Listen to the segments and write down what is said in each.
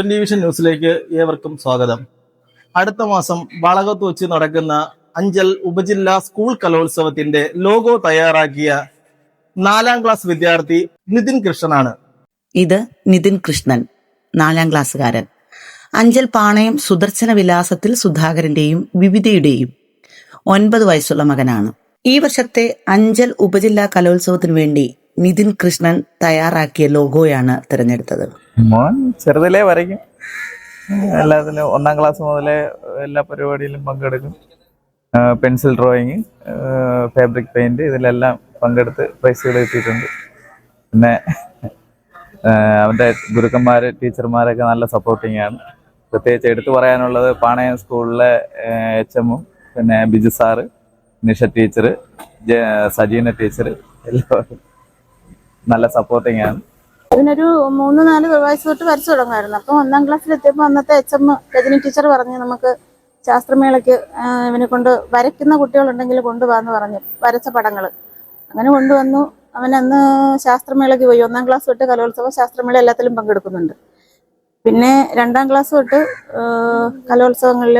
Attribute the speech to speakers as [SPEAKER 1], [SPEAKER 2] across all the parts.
[SPEAKER 1] Twenty vision ന്യൂസിലേക്ക് ഏവർക്കും സ്വാഗതം. അടുത്ത മാസം വളകത്ത് വെച്ച് നടക്കുന്ന അഞ്ചൽ ഉപജില്ലാ സ്കൂൾ കലോത്സവത്തിന്റെ ലോഗോ തയ്യാറാക്കിയ നാലാം ക്ലാസ് വിദ്യാർത്ഥി നിതിൻ കൃഷ്ണനാണ്.
[SPEAKER 2] ഇത് നിതിൻ കൃഷ്ണൻ നാലാം ക്ലാസ്സുകാരൻ. അഞ്ചൽ പാണയം സുദർശന വിലാസത്തിൽ സുധാകരന്റെയും വിവിധയുടെയും ഒൻപത് വയസ്സുള്ള മകനാണ്. ഈ വർഷത്തെ അഞ്ചൽ ഉപജില്ലാ കലോത്സവത്തിനു വേണ്ടി നിതിൻ കൃഷ്ണൻ തയ്യാറാക്കിയ ലോഗോയാണ് തിരഞ്ഞെടുത്തത്.
[SPEAKER 3] മോൻ ചെറുതിലേ വരയ്ക്കും. എല്ലാത്തിലും ഒന്നാം ക്ലാസ് മുതലേ എല്ലാ പരിപാടിയിലും പങ്കെടുക്കും. പെൻസിൽ ഡ്രോയിങ് ഫാബ്രിക് പെയിന്റ് ഇതിലെല്ലാം പങ്കെടുത്ത് പ്രൈസുകൾ കിട്ടിയിട്ടുണ്ട്. പിന്നെ അവന്റെ ഗുരുക്കന്മാർ ടീച്ചർമാരൊക്കെ നല്ല സപ്പോർട്ടിംഗ് ആണ്. പ്രത്യേകിച്ച് എടുത്തു പറയാനുള്ളത് പാണയം സ്കൂളിലെ എച്ച് എമ്മും പിന്നെ Biju sir Nisha teacher Sajeena teacher എല്ലാവരും. നല്ല സപ്പോർട്ടിങ് ആണ്.
[SPEAKER 4] അതിനൊരു മൂന്ന് നാല് വയസ്സ് തൊട്ട് വരച്ചു തുടങ്ങുമായിരുന്നു. അപ്പം ഒന്നാം ക്ലാസ്സിൽ എത്തിയപ്പോൾ അന്നത്തെ എച്ച് എം രജനി ടീച്ചർ പറഞ്ഞു നമുക്ക് ശാസ്ത്രമേളയ്ക്ക് ഇവനെ കൊണ്ട് വരയ്ക്കുന്ന കുട്ടികളുണ്ടെങ്കിൽ കൊണ്ടുപോകാന്ന് പറഞ്ഞു. വരച്ച പടങ്ങൾ അങ്ങനെ കൊണ്ടുവന്നു. അവൻ അന്ന് ശാസ്ത്രമേളയ്ക്ക് പോയി. ഒന്നാം ക്ലാസ് തൊട്ട് കലോത്സവ ശാസ്ത്രമേള എല്ലാത്തിലും പങ്കെടുക്കുന്നുണ്ട്. പിന്നെ രണ്ടാം ക്ലാസ് തൊട്ട് കലോത്സവങ്ങളിൽ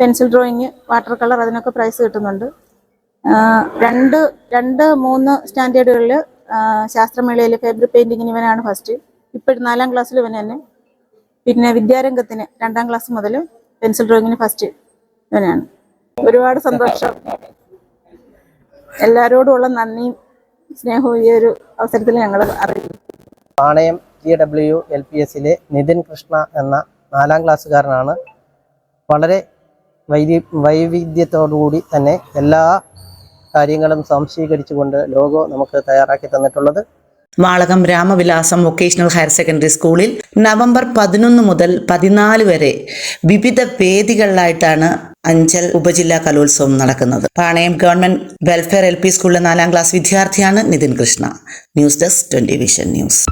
[SPEAKER 4] പെൻസിൽ ഡ്രോയിങ് വാട്ടർ കളർ അതിനൊക്കെ പ്രൈസ് കിട്ടുന്നുണ്ട്. രണ്ട് രണ്ട് മൂന്ന് സ്റ്റാൻഡേർഡുകളിൽ ശാസ്ത്രമേളയിൽ ഫാബ്രിക് പെയിന്റിങ്ങിന് ഇവനാണ് ഫസ്റ്റ് ഇപ്പോഴും നാലാം ക്ലാസ്സിൽ ഇവൻ തന്നെ. പിന്നെ വിദ്യാരംഗത്തിന് രണ്ടാം ക്ലാസ് മുതൽ പെൻസിൽ ഡ്രോയിങ്ങിന് ഫസ്റ്റ് ഇവനാണ്. ഒരുപാട് സന്തോഷം. എല്ലാവരോടുമുള്ള നന്ദിയും സ്നേഹവും ഈ ഒരു അവസരത്തിൽ ഞങ്ങൾ അറിയിക്കും
[SPEAKER 5] Panayam G W L P എസിലെ നിതിൻ കൃഷ്ണ എന്ന നാലാം ക്ലാസ്സുകാരനാണ് വളരെ വൈവി വൈവിധ്യത്തോടുകൂടി തന്നെ എല്ലാ കാര്യങ്ങളും സംശീകരിച്ചുകൊണ്ട് ലോഗോ നമുക്ക് തയ്യാറാക്കി തന്നിട്ടുള്ളത്.
[SPEAKER 2] Valakam Ramavilasam vocational higher secondary സ്കൂളിൽ നവംബർ പതിനൊന്ന് മുതൽ പതിനാല് വരെ വിവിധ വേദികളിലായിട്ടാണ് അഞ്ചൽ ഉപജില്ലാ കലോത്സവം നടക്കുന്നത്. Panayam government welfare L P സ്കൂളിലെ നാലാം ക്ലാസ് വിദ്യാർത്ഥിയാണ് Nithin Krishna. News desk twenty vision news.